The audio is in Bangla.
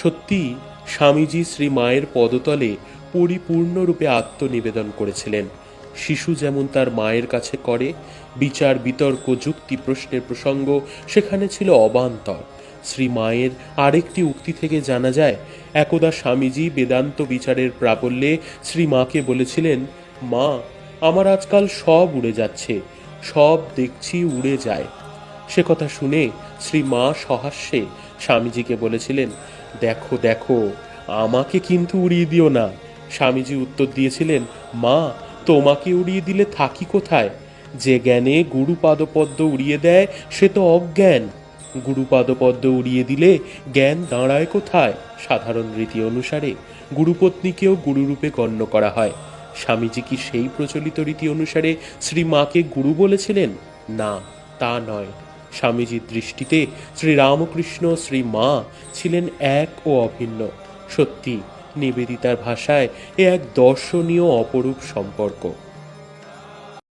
সত্যি স্বামীজি শ্রী মায়ের পদতলে পরিপূর্ণরূপে আত্মনিবেদন করেছিলেন। শিশু যেমন তার মায়ের কাছে করে, বিচার, বিতর্ক, যুক্তি, প্রশ্নের প্রসঙ্গ, সেখানে ছিল অবান্তর। শ্রী মায়ের আরেকটি উক্তি থেকে জানা যায়, একদা স্বামীজি বেদান্ত বিচারের প্রাবল্যে শ্রী মাকে বলেছিলেন, মা, আমার আজকাল সব উড়ে যাচ্ছে, সব দেখছি উড়ে যায়। সে কথা শুনে শ্রী মা সহাস্যে স্বামীজিকে বলেছিলেন, দেখো দেখো, আমাকে কিন্তু উড়িয়ে দিও না। স্বামীজি উত্তর দিয়েছিলেন, মা, তোমাকে উড়িয়ে দিলে থাকি কোথায়? যে জ্ঞানে গুরুপাদপদ্ম উড়িয়ে দেয়, সে তো অজ্ঞান। গুরুপাদপদ্ম উড়িয়ে দিলে জ্ঞান দাঁড়ায় কোথায়? সাধারণ রীতি অনুসারে গুরুপত্নীকেও গুরুরূপে গণ্য করা হয়। স্বামীজি কি সেই প্রচলিত রীতি অনুসারে শ্রী মাকে গুরু বলেছিলেন? না, তা নয়। স্বামীজির দৃষ্টিতে শ্রী রামকৃষ্ণ শ্রী মা ছিলেন এক ও অভিন্ন। সত্যি, নিবেদিতার ভাষায় এ এক দর্শনীয় অপরূপ সম্পর্ক।